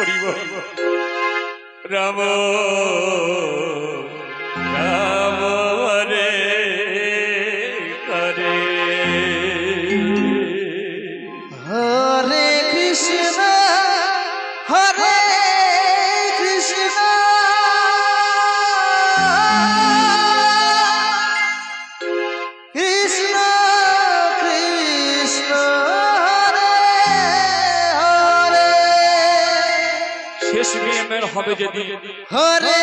করিব। রাম রাম। শেষ মেয়ে হবে যদি। হরে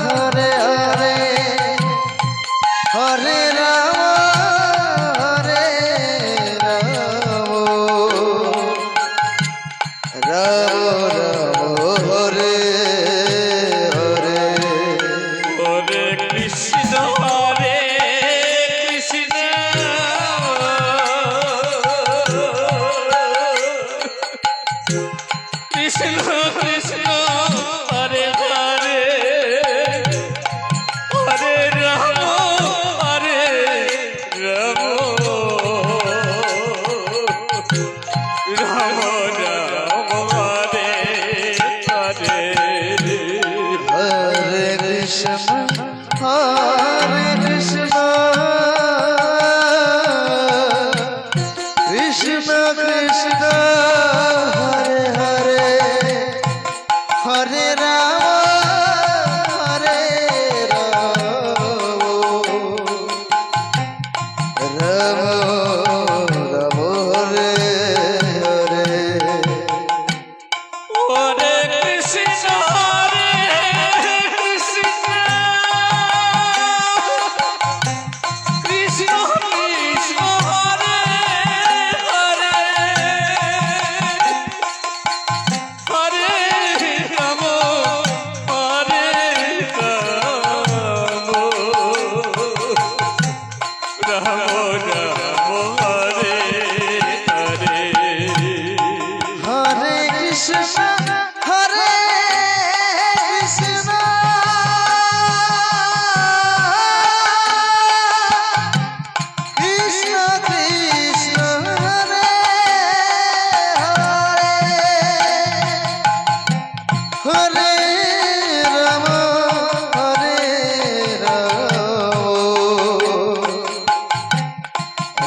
namo namo